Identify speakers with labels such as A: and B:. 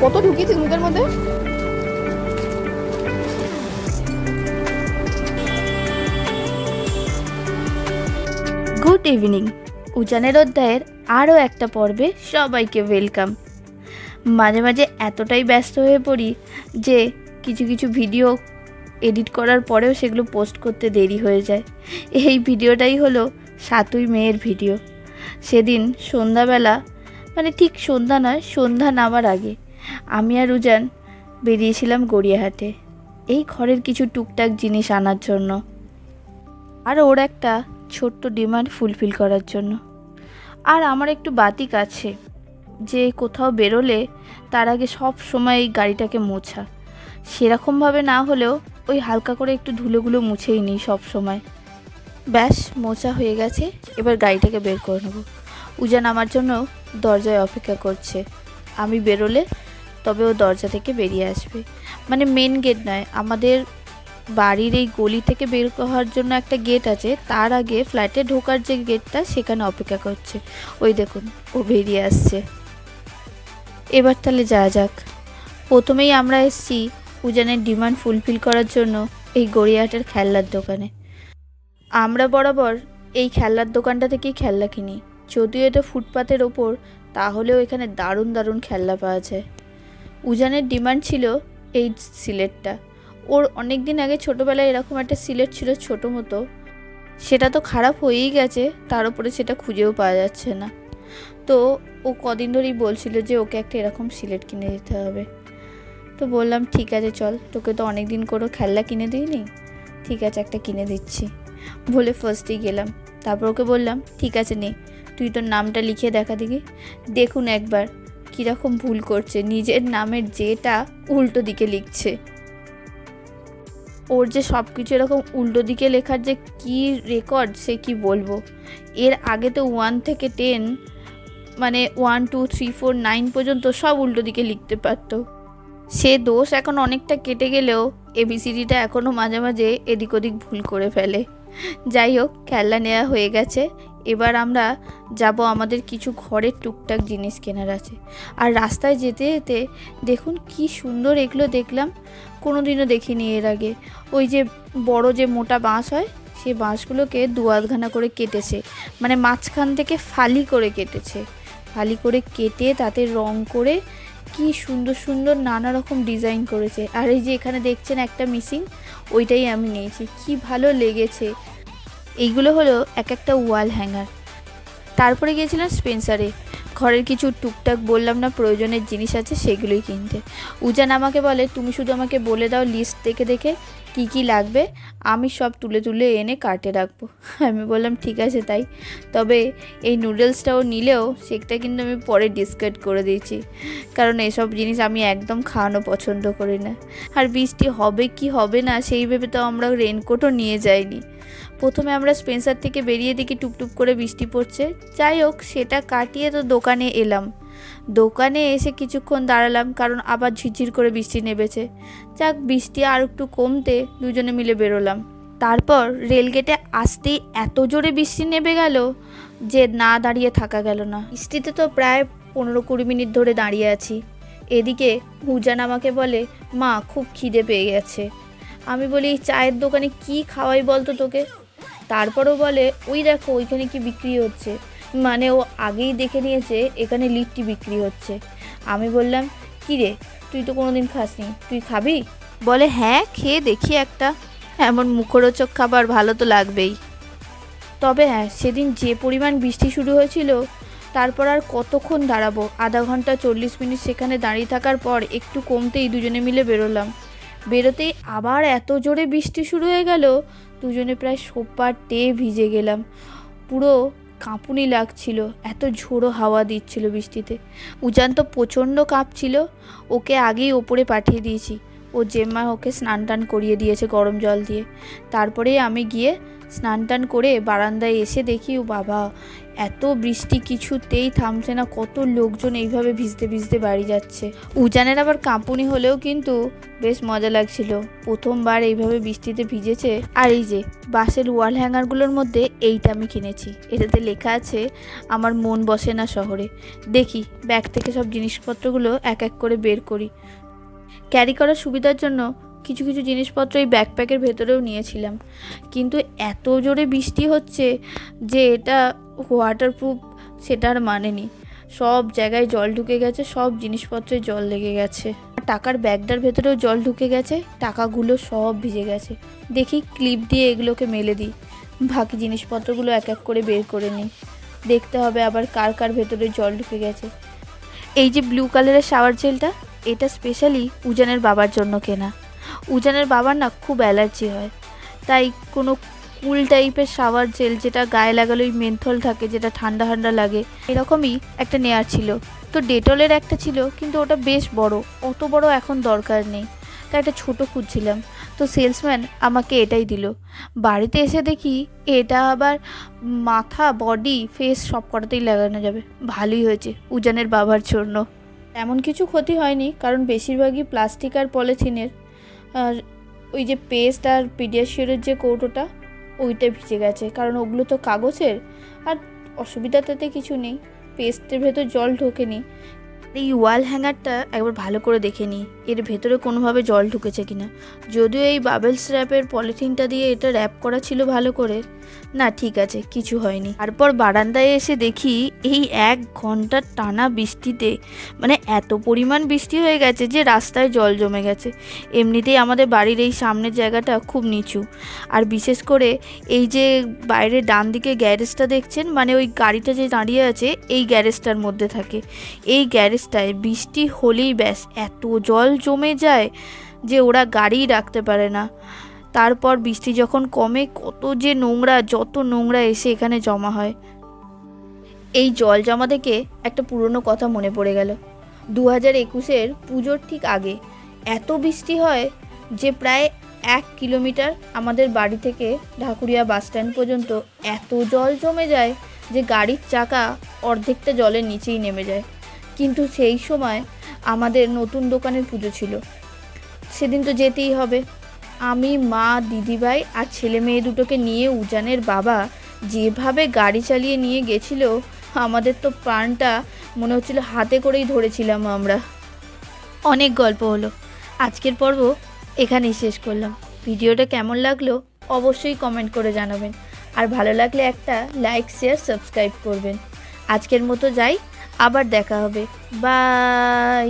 A: কত ঢুকিয়েছিস মুখের মধ্যে?
B: গুড ইভিনিং উজানের অধ্যায়ের আরও একটা পর্বে সবাইকে ওয়েলকাম মাঝে মাঝে এতটাই ব্যস্ত হয়ে পড়ি যে কিছু কিছু ভিডিও এডিট করার পরেও সেগুলো পোস্ট করতে দেরি হয়ে যায়। এই ভিডিওটাই হলো সাতই মেয়ের ভিডিও। সেদিন সন্ধ্যাবেলা মানে ঠিক সন্ধ্যা নয়, সন্ধ্যা নামার আগে আমি আর উজান বেরিয়েছিলাম গড়িয়াহাটে। এই ঘরের কিছু টুকটাক জিনিস আনার জন্য আর ওর একটা ছোট্ট ডিমান্ড ফুলফিল করার জন্য। আর আমার একটু বাতিক আছে, যে কোথাও বেরোলে তার আগে সব সময় এই গাড়িটাকে মোছা। সেরকমভাবে না হলেও ওই হালকা করে একটু ধুলোগুলো মুছেই নিই সব সময়। ব্যাস মোছা হয়ে গেছে, এবার গাড়িটাকে বের করে নেব। উজান আমার জন্য দরজায় অপেক্ষা করছে। আমি বেরোলে তবে ও দরজা থেকে বেরিয়ে আসবে। মানে মেন গেট নয়, আমাদের বাড়ির এই গলি থেকে বের হওয়ার জন্য একটা গেট আছে, তার আগে ফ্ল্যাটে ঢোকার যে গেটটা সেখানে অপেক্ষা করছে। ওই দেখুন, ও বেরিয়ে আসছে। এবার তাহলে যাওয়া যাক। প্রথমেই আমরা এসেছি উজানের ডিমান্ড ফুলফিল করার জন্য এই গড়িয়াহাটের খেলনার দোকানে। আমরা বরাবর এই খেলনার দোকানটা থেকেই খেলনা কিনি। যদিও এটা ফুটপাতের ওপর, তাহলেও এখানে দারুণ দারুণ খেলনা পাওয়া যায়। উজানের ডিমান্ড ছিল এই সিলেটটা। ওর অনেক দিন আগে ছোটোবেলায় এরকম একটা সিলেট ছিল ছোটো মতো। সেটা তো খারাপ হয়েই গেছে, তার উপরে সেটা খুঁজেও পাওয়া যাচ্ছে না। তো ও কদিন ধরেই বলছিল যে ওকে একটা এরকম সিলেট কিনে দিতে হবে। তো বললাম, ঠিক আছে, চল। তোকে তো অনেক দিন করে খেলনা কিনে দিইনি? ঠিক আছে, একটা কিনে দিচ্ছি। বলে ফার্স্টেই গেলাম। তারপর ওকে বললাম, ঠিক আছে, নে। তুই তোর নামটা লিখে দেখা দেখি। দেখুন একবার, কীরকম ভুল করছে। নিজের নামের যেটা উল্টো দিকে লিখছে। ওর যে সব কিছু এরকম উল্টো দিকে লেখার যে কি রেকর্ড সে কি বলব? এর আগে তো ওয়ান থেকে টেন মানে one two three four nine পর্যন্ত সব উল্টো দিকে লিখতে পারতো। সে দোষ এখন অনেকটা কেটে গেলেও এবিসিডিটা এখনও মাঝে মাঝে এদিক ওদিক ভুল করে ফেলে। যাই হোক, খেলনা নেওয়া হয়ে গেছে। এবার আমরা যাব আমাদের কিছু ঘরের টুকটাক জিনিস কেনার আছে। আর রাস্তায় যেতে যেতে দেখুন কি সুন্দর এগুলো দেখলাম। কোনো দিনও দেখিনি এর আগে। ওই যে বড় যে মোটা বাঁশ হয় সেই বাঁশগুলোকে দু আধখানা করে কেটেছে। মানে মাঝখান থেকে ফালি করে কেটেছে। ফালি করে কেটে তাতে রং করে কি সুন্দর সুন্দর নানা রকম ডিজাইন করেছে। আর এই যে এখানে দেখছেন একটা মিসিং ওইটাই আমি নিয়েছি। কি ভালো লেগেছে। এইগুলো হলো এক একটা ওয়াল হ্যাঙ্গার। তারপরে গিয়েছিলাম স্পেন্সারে। ঘরের কিছু টুকটাক বললাম না, প্রয়োজনের জিনিস আছে সেগুলোই কিনতে। উজান আমাকে বলে, তুমি শুধু আমাকে বলে দাও লিস্ট দেখে দেখে কি কি লাগবে, আমি সব তুলে তুলে এনে কার্টে রাখব। আমি বললাম, ঠিক আছে তাই। তবে এই নুডলসটাও নিলেও সেটা কিন্তু আমি পরে ডিসকার্ড করে দিয়েছি। কারণ এসব জিনিস আমি একদম খাওয়ানো পছন্দ করি না। আর বৃষ্টি হবে কি হবে না, সেই ভেবে তো আমরা রেনকোটও নিয়ে যাইনি। প্রথমে আমরা স্পেন্সার থেকে বেরিয়ে দেখি টুপটুপ করে বৃষ্টি পড়ছে। যাই হোক, সেটা কাটিয়ে তো দোকানে এলাম। দোকানে এসে কিছুক্ষণ দাঁড়ালাম, কারণ আবার ঝিরঝির করে বৃষ্টি নেমেছে। যাক, বৃষ্টি আর একটু কমতে দুজনে মিলে বেরোলাম। তারপর রেলগেটে আসতেই এত জোরে বৃষ্টি নেমে গেল যে না দাঁড়িয়ে থাকা গেল না। বৃষ্টিতে তো প্রায় পনেরো কুড়ি মিনিট ধরে দাঁড়িয়ে আছি। এদিকে হুজান আমাকে বলে, মা, খুব খিদে পেয়ে গেছে। আমি বলি, চায়ের দোকানে কি খাওয়াই বলতো তোকে? তারপরও বলে, ওই দেখো, ওইখানে কি বিক্রি হচ্ছে। মানে ও আগেই দেখে নিয়েছে এখানে লিট্টি বিক্রি হচ্ছে। আমি বললাম কী রে তুই তো কোনোদিন খাসনি। তুই খাবি? বলে হ্যাঁ খেয়ে দেখি একটা। এমন মুখরোচক খাবার ভালো তো লাগবেই। তবে হ্যাঁ সেদিন যে পরিমাণ বৃষ্টি শুরু হয়েছিল তারপর আর কতক্ষণ দাঁড়াবো? আধা ঘণ্টা চল্লিশ মিনিট সেখানে দাঁড়িয়ে থাকার পর একটু কমতেই দুজনে মিলে বেরোলাম। বেরোতেই আবার এত জোরে বৃষ্টি শুরু হয়ে গেল দুজনে প্রায় সোপাটে ভিজে গেলাম। পুরো কাঁপুনি লাগছিল, এত ঝোড়ো হাওয়া দিচ্ছিল বৃষ্টিতে। উজান তো প্রচণ্ড কাঁপছিল, ওকে আগেই ওপরে পাঠিয়ে দিয়েছি। ও জেম্মা ওকে স্নান টান করিয়ে দিয়েছে গরম জল দিয়ে। তারপরে আমি গিয়ে স্নান টান করে বারান্দায় এসে দেখি ও বাবা এত বৃষ্টি কিছুতেই থামছে না, কত লোকজন এইভাবে ভিজতে ভিজতে বাড়ি যাচ্ছে। উজানের আবার কাঁপুনি হলেও কিন্তু বেশ মজা লাগছিল। প্রথমবার এইভাবে বৃষ্টিতে ভিজেছে। আর এই যে, বাসের ওয়াল হ্যাঙ্গারগুলোর মধ্যে এইটা আমি কিনেছি। এটাতে লেখা আছে, আমার মন বসে না শহরে। দেখি, ব্যাগ থেকে সব জিনিসপত্রগুলো এক এক করে বের করি। ক্যারি করার সুবিধার জন্য কিছু কিছু জিনিসপত্র এই ব্যাকপ্যাকের ভেতরেও নিয়েছিলাম। কিন্তু এত জোরে বৃষ্টি হচ্ছে যে এটা ওয়াটারপ্রুফ সেটার মানে নেই। সব জায়গায় জল ঢুকে গেছে, সব জিনিসপত্রে জল লেগে গেছে। টাকার ব্যাগটার ভেতরেও জল ঢুকে গেছে, টাকাগুলো সব ভিজে গেছে। দেখি ক্লিপ দিয়ে এগুলোকে মেলে দিই। বাকি জিনিসপত্রগুলো এক এক করে বের করে নিই। দেখতে হবে আবার কার কার ভেতরে জল ঢুকে গেছে। এই যে ব্লু কালারের শাওয়ার জেলটা এটা স্পেশালি উজানের বাবার জন্য কেনা। উজানের বাবার না খুব অ্যালার্জি হয়। তাই কোনো কুল টাইপের শাওয়ার জেল যেটা গায়ে লাগালে ওই মেন্থল থাকে, যেটা ঠান্ডা ঠান্ডা লাগে, এরকমই একটা নেয়ার ছিল। তো ডেটলের একটা ছিল, কিন্তু ওটা বেশ বড়, অত বড় এখন দরকার নেই। তা একটা ছোটো খুঁজছিলাম। তো সেলসম্যান আমাকে এটাই দিল। বাড়িতে এসে দেখি এটা আবার মাথা, বডি, ফেস সব কটাতেই লাগানো যাবে। ভালোই হয়েছে, উজানের বাবার জন্য। এমন কিছু ক্ষতি হয়নি, কারণ বেশিরভাগই প্লাস্টিক আর পলিথিনের। আর ওই যে পেস্ট আর পিডিয়াশিওরের যে কৌটোটা ওইটা ভিজে গেছে, কারণ ওগুলো তো কাগজের। আর অসুবিধা তাতে কিছু নেই, পেস্টের ভেতর জল ঢোকেনি। এই ওয়াল হ্যাঙ্গারটা একবার ভালো করে দেখে নিই এর ভেতরে কোনোভাবে জল ঢুকেছে কিনা। যদিও এই বাবেলস র্যাপের পলিথিনটা দিয়ে এটা র্যাপ করা ছিল ভালো করে। না, ঠিক আছে, কিছু হয়নি। তারপর বারান্দায় এসে দেখি এই এক ঘণ্টার টানা বৃষ্টিতে মানে এত পরিমাণ বৃষ্টি হয়ে গেছে যে রাস্তায় জল জমে গেছে। এমনিতেই আমাদের বাড়ির এই সামনের জায়গাটা খুব নিচু। আর বিশেষ করে এই যে বাইরে ডান দিকে গ্যারেজটা দেখছেন মানে ওই গাড়িটা যে দাঁড়িয়ে আছে, এই গ্যারেজটার মধ্যে থাকে। এই গ্যারেজটায় বৃষ্টি হলেই ব্যাস, এত জল জমে যায় যে ওরা গাড়িই রাখতে পারে না। তারপর বৃষ্টি যখন কমে, কত যে নোংরা, যত নোংরা এসে এখানে জমা হয়। এই জল জমা থেকে একটা পুরনো কথা মনে পড়ে গেল। দু হাজার একুশের পুজোর ঠিক আগে এত বৃষ্টি হয় যে প্রায় এক কিলোমিটার আমাদের বাড়ি থেকে ঢাকুরিয়া বাস স্ট্যান্ড পর্যন্ত এত জল জমে যায় যে গাড়ির চাকা অর্ধেকটা জলের নিচেই নেমে যায়। কিন্তু সেই সময় আমাদের নতুন দোকানের পুজো ছিল। সেদিন তো যেতেই হবে। আমি, মা, দিদিভাই আর ছেলে মেয়ে দুটোকে নিয়ে উজানের বাবা যেভাবে গাড়ি চালিয়ে নিয়ে গেছিল, আমাদের তো প্রাণটা মনে হচ্ছিল হাতে করেই ধরেছিলাম আমরা। অনেক গল্প হলো। আজকের পর্ব এখানেই শেষ করলাম। ভিডিওটা কেমন লাগল অবশ্যই কমেন্ট করে জানাবেন। আর ভালো লাগলে একটা লাইক, শেয়ার, সাবস্ক্রাইব করবেন। আজকের মতো যাই। আবার দেখা হবে। বাই।